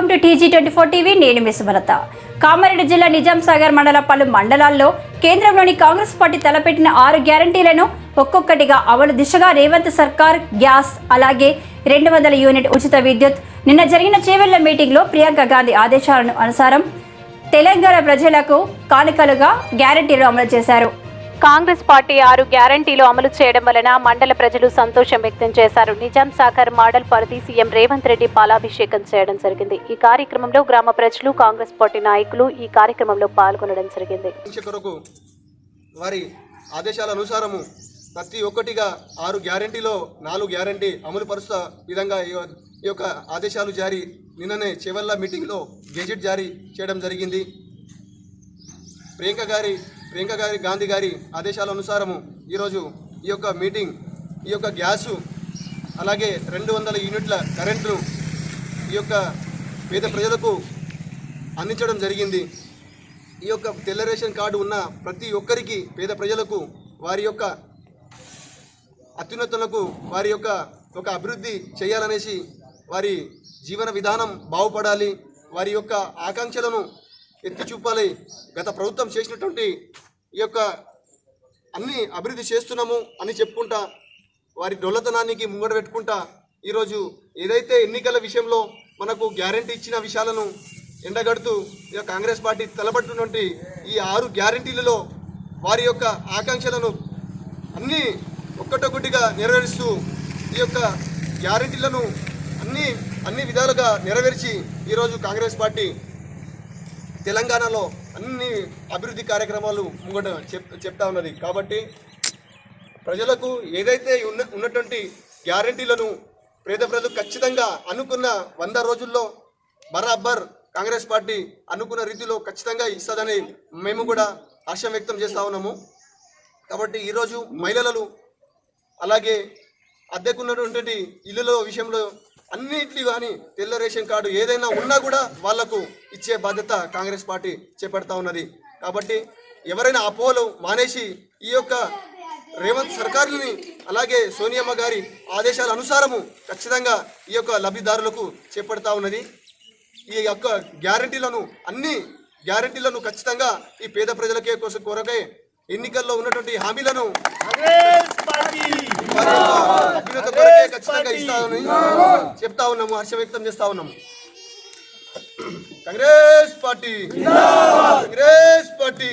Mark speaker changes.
Speaker 1: Welcome to TG twenty four TV. నేను miss Bharata Kamareddy జిల్లా నిజాం సాగర్ మండల పలు మండలాల్లో కేంద్రంలోని కాంగ్రెస్ పార్టీ తలపెట్టిన ఆరు గ్యారంటీలను ఒక్కొక్కటిగా అమలు దిశగా రేవంత్ సర్కార్ గ్యాస్ అలాగే రెండు వందల యూనిట్ ఉచిత విద్యుత్. నిన్న జరిగిన చేవెళ్ళ మీటింగ్లో ప్రియాంక గాంధీ ఆదేశాలను అనుసారం తెలంగాణ ప్రజలకు కానుకలుగా గ్యారంటీలు అమలు చేశారు.
Speaker 2: కాంగ్రెస్ పార్టీ ఆరు గ్యారంటీలు అమలు చేయడం వలన మండల ప్రజలు సంతోషం వ్యక్తం చేశారు. నిజాం సాగర్ మోడల్ పరిధి సీఎం రేవంత్ రెడ్డి పాలాభిషేకం చేయడం జరిగింది. ఈ కార్యక్రమంలో గ్రామ ప్రజలు కాంగ్రెస్ పార్టీ నాయకులు ఈ కార్యక్రమంలో పాల్గొనడం జరిగింది.
Speaker 3: కొరకు వారి ఆదేశాల అనుసారము ప్రతి ఒక్కటిగా ఆరు గ్యారంటీలో నాలుగు గ్యారంటీ అమలు పరుస్త విధంగా ఈ ఈ యొక్క ఆదేశాలు జారీ నిన్ననే చివల్ల మీటింగ్లో గెజెట్ జారీ చేయడం జరిగింది. ప్రియాంక గారి ప్రియాంక గారి గాంధీ గారి ఆదేశాల అనుసారము ఈరోజు ఈ యొక్క మీటింగ్ ఈ యొక్క గ్యాసు అలాగే రెండు వందల యూనిట్ల కరెంటును ఈ యొక్క పేద ప్రజలకు అందించడం జరిగింది. ఈ యొక్క తెల్ల రేషన్ కార్డు ఉన్న ప్రతి ఒక్కరికి పేద ప్రజలకు వారి యొక్క అత్యున్నతులకు వారి యొక్క ఒక అభివృద్ధి చేయాలనేసి వారి జీవన విధానం బాగుపడాలి. వారి యొక్క ఆకాంక్షలను ఎత్తి చూపాలి. గత ప్రభుత్వం చేసినటువంటి ఈ యొక్క అన్ని అభివృద్ధి చేస్తున్నాము అని చెప్పుకుంటా వారి డొల్లతనానికి ముంగడ పెట్టుకుంటా ఈరోజు ఏదైతే ఎన్నికల విషయంలో మనకు గ్యారంటీ ఇచ్చిన విషయాలను ఎండగడుతూ ఈ యొక్క కాంగ్రెస్ పార్టీ తలబట్టినటువంటి ఈ ఆరు గ్యారంటీలలో వారి యొక్క ఆకాంక్షలను అన్నీ ఒక్కటొక్కటిగా నెరవేరుస్తూ ఈ యొక్క గ్యారంటీలను అన్ని అన్ని విధాలుగా నెరవేర్చి ఈరోజు కాంగ్రెస్ పార్టీ తెలంగాణలో అన్ని అభివృద్ధి కార్యక్రమాలు ముంగట చెప్ చెప్తా ఉన్నది. కాబట్టి ప్రజలకు ఏదైతే ఉన్న ఉన్నటువంటి గ్యారంటీలను పేద ప్రజలు ఖచ్చితంగా అనుకున్న వంద రోజుల్లో బరాబర్ కాంగ్రెస్ పార్టీ అనుకున్న రీతిలో ఖచ్చితంగా ఇస్తుందని మేము కూడా ఆశ వ్యక్తం చేస్తా ఉన్నాము. కాబట్టి ఈరోజు మహిళలు అలాగే అద్దెకున్నటువంటి ఇల్లుల విషయంలో అన్నింటినీ కానీ తెల్ల రేషన్ కార్డు ఏదైనా ఉన్నా కూడా వాళ్ళకు ఇచ్చే బాధ్యత కాంగ్రెస్ పార్టీ చేపడతా ఉన్నది. కాబట్టి ఎవరైనా అపోహలు మానేసి ఈ యొక్క రేవంత్ సర్కారుని అలాగే సోనియమ్మ గారి ఆదేశాల అనుసారము ఖచ్చితంగా ఈ యొక్క లబ్ధిదారులకు చేపడతా ఉన్నది. ఈ యొక్క గ్యారంటీలను అన్ని గ్యారంటీలను ఖచ్చితంగా ఈ పేద ప్రజలకే కోసం కోరకే ఎన్నికల్లో ఉన్నటువంటి హామీలను ఖచ్చితంగా ఇస్తామని చెప్తా ఉన్నాము హర్ష వ్యక్తం చేస్తా ఉన్నాము. కాంగ్రెస్ పార్టీ. కాంగ్రెస్ పార్టీ.